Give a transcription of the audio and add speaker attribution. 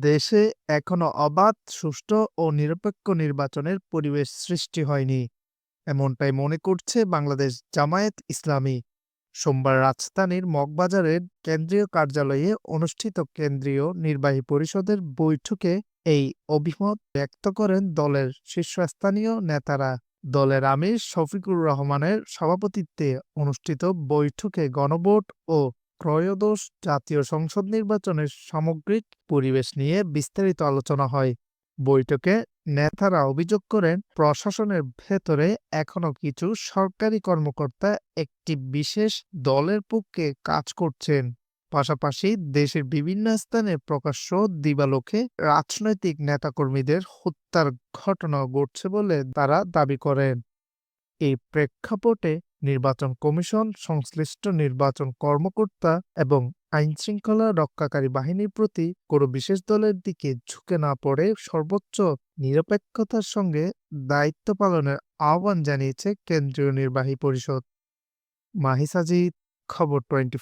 Speaker 1: দেশে এখনও অবাধ, সুষ্ঠু ও নিরপেক্ষ নির্বাচনের পরিবেশ সৃষ্টি হয়নি। এমনটাই মনে করছে বাংলাদেশ জামায়াত ইসলামী। সোমবার রাজধানীর মগবাজারের কেন্দ্রীয় কার্যালয়ে অনুষ্ঠিত কেন্দ্রীয় নির্বাহী পরিষদের বৈঠকে এই অভিমত ব্যক্ত করেন দলের শীর্ষস্থানীয় নেতারা। দলের আমির শফিকুর রহমানের সভাপতিত্বে অনুষ্ঠিত বৈঠকে গণভোট ও ত্রয়োদশ জাতীয় সংসদ নির্বাচনের সামগ্রিক পরিবেশ নিয়ে বিস্তারিত আলোচনা হয়। বৈঠকে নেতারা অভিযোগ করেন, প্রশাসনের ভেতরে এখনও কিছু সরকারি কর্মকর্তা একটি বিশেষ দলের পক্ষে কাজ করছেন। পাশাপাশি দেশের বিভিন্ন স্থানে প্রকাশ্য দিবালোকে রাজনৈতিক নেতাকর্মীদের হত্যার ঘটনা ঘটছে বলে তারা দাবি করেন। এই প্রেক্ষাপটে নির্বাচন কমিশন, সংশ্লিষ্ট নির্বাচন কর্মকর্তা এবং আইনশৃঙ্খলা রক্ষাকারী বাহিনীর প্রতি কোনো বিশেষ দলের দিকে ঝুঁকে না পড়ে সর্বোচ্চ নিরপেক্ষতার সঙ্গে দায়িত্ব পালনের আহ্বান জানিয়েছে কেন্দ্রীয় নির্বাহী পরিষদ। মাহিসাজিদ খবর টোয়েন্টি